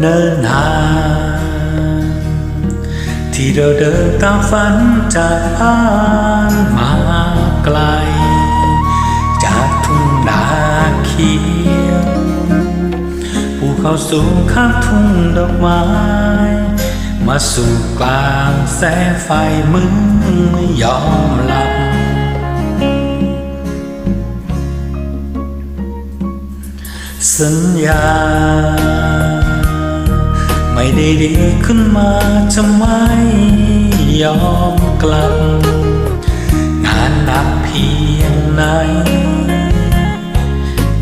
เนิ่นนานที่เราเดินตามฝันจากบ้านมาไกล จากทุ่งนาเขียวภูเขาสูงข้างทุ่งดอกไม้ มาสู่กลางแสงไฟมึงไม่ยอมหลับสัญญา ไม่ได้ดีขึ้นมาจะไม่ยอมกลับ งานหนักเพียงไหน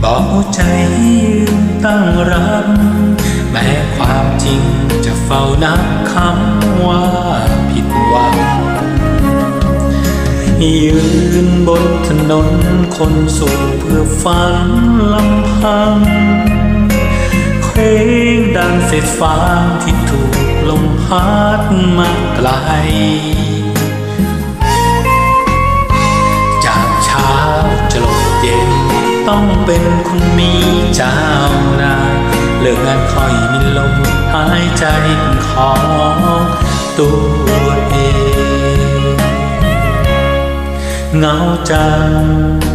บอกใจยืนตั้งรับ แม้ความจริงจะเฝ้านับคำว่าผิดหวังยืนบนถนนคนสู่เพื่อฝันลำพังเคว้ง งเศษฟางที่ถูกลมพัดมาไกล จากเช้าจะลงเย็น ต้องเป็นคนมีเจ้านายเลิกงานค่อยมีลมหายใจเป็นของตัวเอง เงาจัง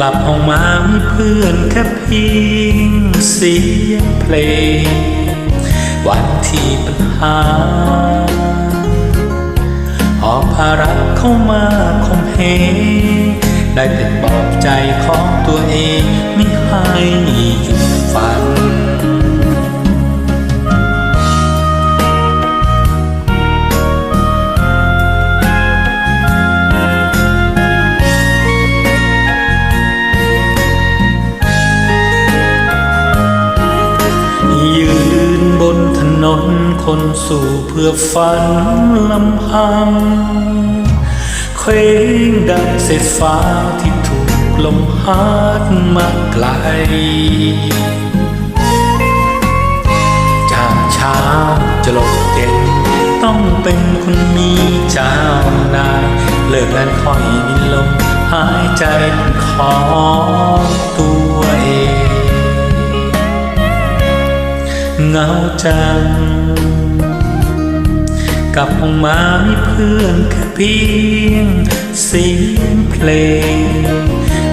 กลับออกมามีเพื่อนแค่เพียงเสียงเพลง วันที่ปัญหาหอบภาระเข้ามาคมเหงได้แต่ปลอบใจของตัวเองไม่ให้อยุ นคนสู่เพื่อฝันลำพังเคว้งดังเศษฟ้าที่ถูกลมพัดมาไกล จากเช้าจะลงเย็นต้องเป็นคนมีเจ้านายเลิกงานค่อยมีลมหายใจเป็นของตัวเองเงาจัง กลับออกมามีเพื่อนแค่เพียงเสียงเพลง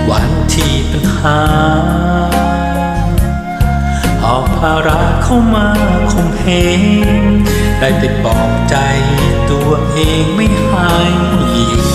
วันที่ปัญหาหอบภาระเข้ามาคงเหงได้แต่ปลอบใจตัวเองไม่ให้หยุดฝัน